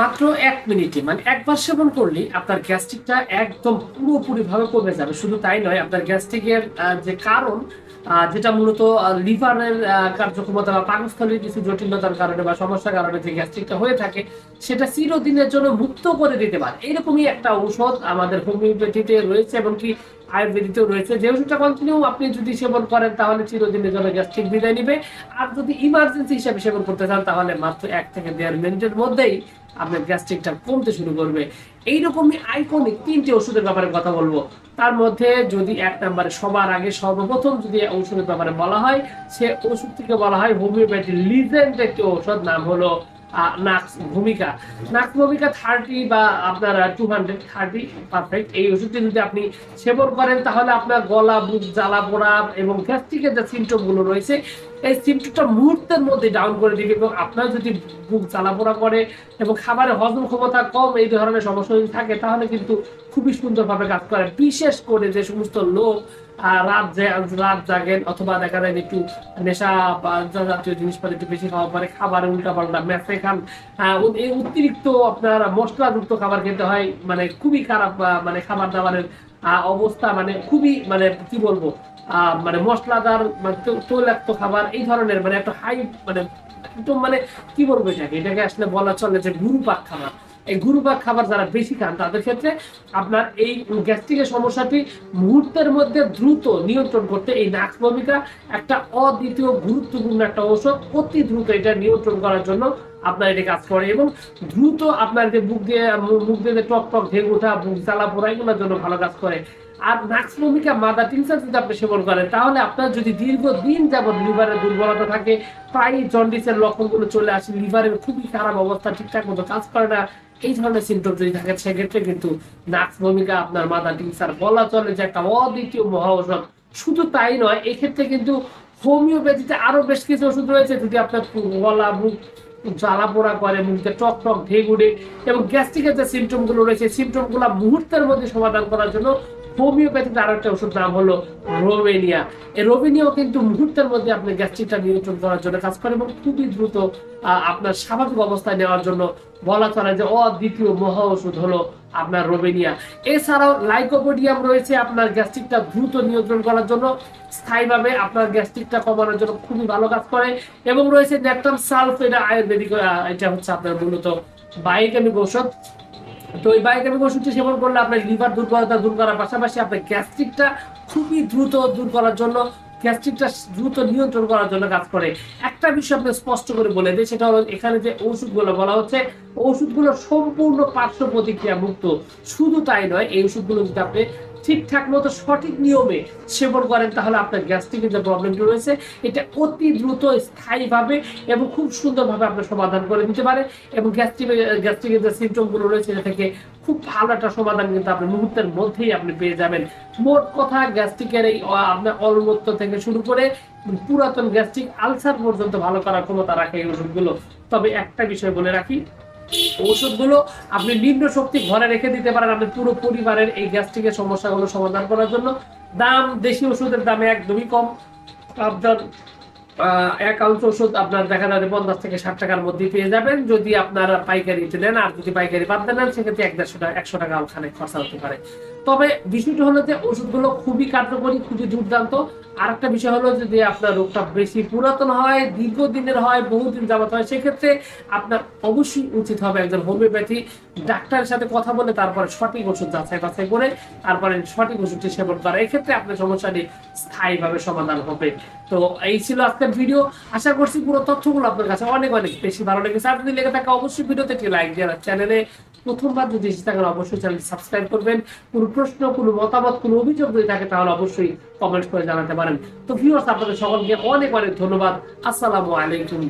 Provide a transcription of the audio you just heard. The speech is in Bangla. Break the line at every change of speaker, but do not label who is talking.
মাত্র এক মিনিটে মানে একবার সেবন করলেই আপনার গ্যাস্ট্রিকটা একদম পুরোপুরি ভাবে কমে যাবে। শুধু তাই নয়, আপনার গ্যাস্ট্রিকের যে কারণ যেটা মূলত লিভারের কার্যক্ষমতা বা পাকস্থলীর কিছু জটিলতার কারণে বা সমস্যার কারণে যে গ্যাস্ট্রিকটা হয়ে থাকে, সেটা চিরদিনের জন্য মুক্ত করে দিতে পারে। এরকমই একটা ঔষধ আমাদের হোমিওপ্যাথিতে রয়েছে এবং কি আয়ুর্বেদিতেও রয়েছে। যে ওষুধটা কন্টিনিউ আপনি যদি সেবন করেন, তাহলে চিরদিনের জন্য গ্যাস্ট্রিক বিদায় নিবে। আর যদি ইমার্জেন্সি হিসাবে সেবন করতে চান, তাহলে মাত্র এক থেকে দেড় মিনিটের মধ্যেই আপনার গ্যাস্ট্রিকটা কমতে শুরু করবে। এইরকমই আইকনিক তিনটে ওষুধের ব্যাপারে কথা বলব। তার মধ্যে যদি এক নম্বরে সবার আগে সর্বপ্রথম যদি ওষুধের ব্যাপারে বলা হয়, সে ওষুধ থেকে বলা হয় হোমিওপ্যাথি লিজেন্ড একটি ঔষধ নাম হলো নাক্স ভূমিকা। নাক্স ভূমিকা থার্টি বা আপনার টু হান্ড্রেড থার্টি পারফেক্ট এই ওষুধটি যদি আপনি সেবন করেন, তাহলে আপনার গলা, বুক, জ্বালা, পোড়া এবং গ্যাস্ট্রিকের যে সিমটমগুলো রয়েছে এই সিমটমটা মুহূর্তের মধ্যে ডাউন করে দিবে এবং আপনার যদি বুক জ্বালা পোড়া করে এবং হজম ক্ষমতা কম এই ধরনের সমস্যা যদি থাকে, তাহলে কিন্তু খুবই সুন্দরভাবে কাজ করে। বিশেষ করে যে সমস্ত লোক রাত রাত জাগেন অথবা দেখা যায় একটু নেশা বা জাতীয় জিনিসপাতি একটু বেশি খাওয়া পরে খাবারের উল্টা পাল্টা মেসে খান এই অতিরিক্ত আপনার মশলাযুক্ত খাবার খেতে হয় মানে খুবই খারাপ মানে খাবার দাবারের অবস্থা মানে খুবই মানে কি বলব মানে মশলাদার মানে তৈলাক্ত খাবার, এই ধরনের মানে একটা হাই মানে একদম মানে কি বলব এটাকে এটাকে আসলে বলা চলে যে গুরুপাক খাবার। এই গুরুপাক খাবার যারা বেশি খান, তাদের ক্ষেত্রে আপনার এই গ্যাস্ট্রিকের সমস্যাটি মুহূর্তের মধ্যে দ্রুত নিয়ন্ত্রণ করতে এই নাক্স ভূমিকা একটা অদ্বিতীয় গুরুত্বপূর্ণ একটা ঔষধ অতি দ্রুত এটা নিয়ন্ত্রণ করার জন্য আপনার এটা কাজ করে এবং দ্রুত আপনার যে মুখ দিয়ে মুখ দিয়ে টক টক ঢেক ওঠা, বুক জ্বালা পোড়া, এগুলোর জন্য ভালো কাজ করে। আর নাক্স ভূমিকা মাদা টিনসার যদি আপনি সেবন করেন, তাহলে আপনার যদি দীর্ঘদিন যাবত লিভারের দুর্বলতা থাকে প্রায় জন্ডিসের লক্ষণগুলো চলে আসে, লিভারের খুবই খারাপ অবস্থা, ঠিকঠাক মতো কাজ করে না, এই ধরনের সিমটম যদি থাকে, সেক্ষেত্রে কিন্তু নাক্স ভূমিকা আপনার মাদা টিনসার বলা চলে যে একটা অদ্বিতীয় মহা ঔষধ। শুধু তাই নয়, এক্ষেত্রে কিন্তু হোমিওপ্যাথিতে আরও বেশ কিছু ওষুধ রয়েছে, যদি আপনার গলা বুক জ্বালা পোড়া করে, মুখে টক টক উঠে এবং গ্যাস্ট্রিকের যে সিমটমগুলো রয়েছে সিমটমগুলো মুহূর্তের মধ্যে সমাধান করার জন্য হোমিওপ্যাথিতে আরও একটা ওষুধ নাম হলো রোবেনিয়া। এই রোবেনিয়াও কিন্তু মুহূর্তের মধ্যে আপনি গ্যাস্ট্রিকটা নিয়ন্ত্রণ করার জন্য কাজ করে এবং খুবই দ্রুত আপনার স্বাভাবিক অবস্থায় নেওয়ার জন্য বলা চলে যে অদ্বিতীয় মহা ওষুধ হলো আপনার রোবেনিয়া। এছাড়াও লাইকোপোডিয়াম রয়েছে আপনার গ্যাস্ট্রিকটা দ্রুত নিয়ন্ত্রণ করার জন্য, স্থায়ীভাবে আপনার গ্যাস্ট্রিকটা কমানোর জন্য খুবই ভালো কাজ করে এবং রয়েছে ন্যাকটাম সালফ এটা আয়ুর্বেদিক এটা হচ্ছে আপনার মূলত বায়োকেমিক ঔষধ। তো এই বায়োকেমিক ওষুধটি সেবন করলে আপনার লিভার দুর্বলতা দূর করার পাশাপাশি আপনার গ্যাস্ট্রিকটা খুবই দ্রুত দূর করার জন্য, গ্যাস্ট্রিকটা দ্রুত নিয়ন্ত্রণ করার জন্য কাজ করে। একটা বিষয় আপনি স্পষ্ট করে বলে দিই, সেটা হলো এখানে যে ওষুধগুলো বলা হচ্ছে ওষুধগুলো সম্পূর্ণ পার্শ্ব প্রতিক্রিয়া মুক্ত শুধু তাই নয়, এই ওষুধগুলো যদি আপনি ঠিকঠাক মতো সঠিক নিয়মে সেবন করেন, তাহলে আপনার গ্যাস্ট্রিকের যে প্রবলেমটি রয়েছে, এটা অতি দ্রুত স্থায়ীভাবে এবং খুব সুন্দরভাবে আপনার সমাধান করে দিতে পারে এবং গ্যাস্ট্রিক, গ্যাস্ট্রিকের যে সিমটমগুলো রয়েছে এটা থেকে খুব ভালো একটা সমাধান কিন্তু আপনি মুহূর্তের মধ্যেই আপনি পেয়ে যাবেন। মোট কথা, গ্যাস্ট্রিকের এই আপনার অলমত্ত থেকে শুরু করে পুরাতন গ্যাস্ট্রিক আলসার পর্যন্ত ভালো করার ক্ষমতা রাখে এই ওষুধগুলো। তবে একটা বিষয় বলে রাখি ওষুধগুলো আপনি নিম্ন শক্তি ঘরে রেখে দিতে পারেন। আপনি পুরো পরিবারের এই গ্যাস্ট্রিকের সমস্যাগুলো সমাধান করার জন্য। দাম, দেশি ওষুধের দামে একদমই কম। আপনার এক আউন্স ওষুধ আপনার দেখা যাবে পঞ্চাশ থেকে ষাট টাকার মধ্যে পেয়ে যাবেন। যদি আপনারা পাইকারিতে নেন, আর যদি পাইকারি বাদ দেন, সেক্ষেত্রে এক দেড়শো টাকা, একশো টাকা ওখানে খরচা হতে পারে। তবে বিষয়টা হলো যে ওষুধগুলো খুবই কার্যকরী, খুবই দুর্দান্ত। আর একটা বিষয় হলো যদি আপনার রোগটা বেশি পুরাতন হয়, দীর্ঘদিনের হয়, বহুদিন যাবত হয়, সেক্ষেত্রে আপনার অবশ্যই উচিত হবে একজন হোমিওপ্যাথি। ডাক্তারের সাথে কথা বলে তারপরে সঠিক ওষুধ যাচাই বাছাই করে তারপরে সঠিক ওষুধটি সেবন করা। এক্ষেত্রে আপনার সমস্যাটি স্থায়ীভাবে সমাধান হবে। তো এই ছিল আজকের ভিডিও। আশা করছি পুরো তথ্যগুলো আপনার কাছে অনেক অনেক বেশি ভালো লেগেছে। যদি লেগে থাকে, অবশ্যই ভিডিওতে একটি লাইক দিয়ে চ্যানেলে প্রথমবার যদি এসে থাকেন, অবশ্যই চ্যানেল সাবস্ক্রাইব করবেন। কোনো প্রশ্ন, কোনো মতামত, কোনো অভিযোগ যদি থাকে, তাহলে অবশ্যই কমেন্ট করে জানাতে পারেন। তো ভিউয়ার্স আপনাদের সকলকে অনেক অনেক ধন্যবাদ। আসসালামু আলাইকুম।